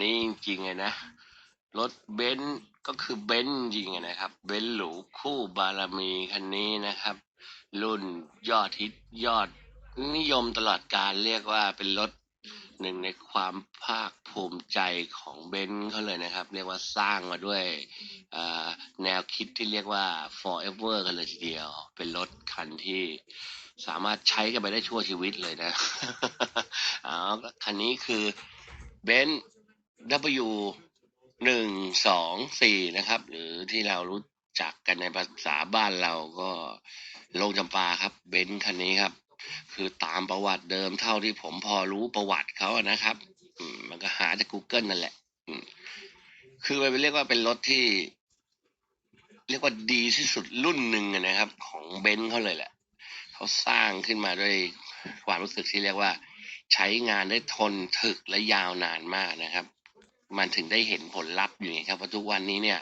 นี่จริงๆเลยนะ รถเบนซ์ก็คือเบนซ์จริงๆนะครับ เบนซ์หรูคู่บารมีคันนี้นะครับ รุ่นยอดฮิตยอดนิยมตลอดการเรียกว่าเป็นรถหนึ่งในความภาคภูมิใจของเบนซ์เขาเลยนะครับ เรียกว่าสร้างมาด้วยแนวคิดที่เรียกว่า forever กันเลยทีเดียว เป็นรถคันที่สามารถใช้กันไปได้ชั่วชีวิตเลยนะเอาคันนี้คือเบนซ์ W หนึ่งสองสี่นะครับ หรือที่เรารู้จักกันในภาษาบ้านเราก็ลงจำปาครับเบนซ์คันนี้ครับ คือตามประวัติเดิมเท่าที่ผมพอรู้ประวัติเขาอะนะครับมันก็หาจาก Google นั่นแหละคือมันเรียกว่าเป็นรถที่ เรียกว่าดีที่สุดรุ่นหนึ่งนะครับ ของเบนซ์เขาเลยแหละเขาสร้างขึ้นมาด้วยความรู้สึกที่เรียกว่า ใช้งานได้ทนถึกและยาวนานมากนะครับ มันถึงได้เห็นผลลัพธ์อยู่ไงครับว่าทุกวันนี้เนี่ย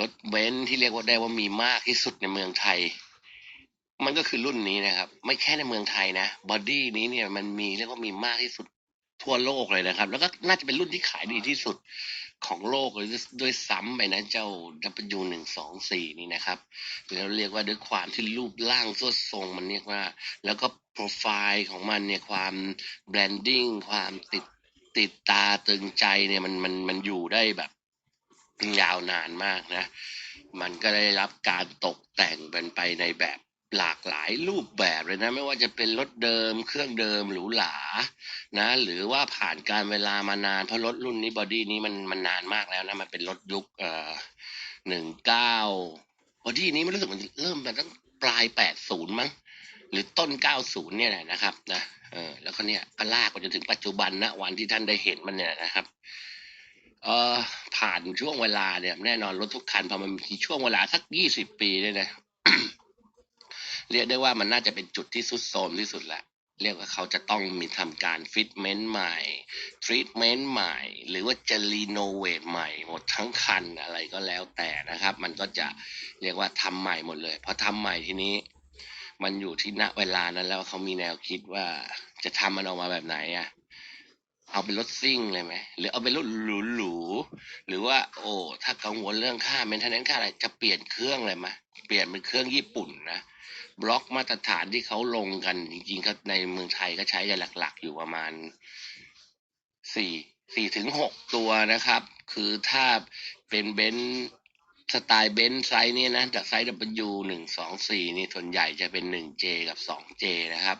รถเบนซ์ที่เรียกว่าได้ว่ามีมากที่สุดในเมืองไทย มันก็คือรุ่นนี้นะครับ ไม่แค่ในเมืองไทยนะบอดี้นี้เนี่ยมันมีเรียกว่ามีมากที่สุดทั่วโลกเลยนะครับ แล้วก็น่าจะเป็นรุ่นที่ขายดีที่สุดของโลกเลยด้วยซ้ำไปนะเจ้า W หนึ่งสองสี่นี่นะครับแล้วเรียกว่าด้วยความที่รูปร่างสวดทรงมันเรียกว่า แล้วก็โปรไฟล์ของมันเนี่ยความแบรนดิ้งความติด ติดตาตึงใจเนี่ยมันมันมันอยู่ได้แบบยาวนานมากนะ มันก็ได้รับการตกแต่งเป็นไปในแบบหลากหลายรูปแบบเลยนะ ไม่ว่าจะเป็นรถเดิม เครื่องเดิมหรูหรานะ หรือว่าผ่านการเวลามานานเพราะรถรุ่นนี้บอดี้นี้มันมันนานมากแล้วนะมันเป็นรถยุคเอ่อหนึ่งเก้าบอดี้นี้มันรู้สึกมันเริ่มมาตั้งปลายแปดศูนย์มั้ง หรือต้นเก้าศูนย์เนี่ยนะครับนะเออแล้วก็เนี่ยก็ลากมาจนถึงปัจจุบันนะวันที่ท่านได้เห็นมันเนี่ยนะครับเออผ่านช่วงเวลาเนี่ยแน่นอนรถทุกคันพอมันมีช่วงเวลาสักยี่สิบปีเนี่ยนะเรียกได้ว่ามันน่าจะเป็นจุดที่สุดโทรมที่สุดละเรียกว่าเขาจะต้องมีทำการฟิตเมนต์ใหม่ทรีทเมนต์ใหม่ หรือว่าจะรีโนเวทใหม่ หมดทั้งคันอะไรก็แล้วแต่นะครับ มันก็จะเรียกว่าทำใหม่หมดเลยพอทำใหม่ทีนี้ มันอยู่ที่ณเวลานั้นแล้วเขามีแนวคิดว่าจะทำมันออกมาแบบไหนอะเอาเป็นรถซิ่งเลยไหมหรือเอาเป็นรถหรูๆหรือว่า โอ้ถ้ากังวลเรื่องค่าเมนเทนแนนค่าอะไรจะเปลี่ยนเครื่องเลยไหมเปลี่ยนเป็นเครื่องญี่ปุ่นนะบล็อกมาตรฐานที่เขาลงกันจริงๆก็ในเมืองไทยก็ใช้กันหลัก ๆ อยู่ประมาณสี่สี่ถึงหกตัวนะครับ คือถ้าเป็นเบนซ์ สไตล์เบนซ์ไซส์นี่นะจากไซส์ W หนึ่งสองสี่นี่ส่วนใหญ่จะเป็นหนึ่งเจกับสองเจนะครับ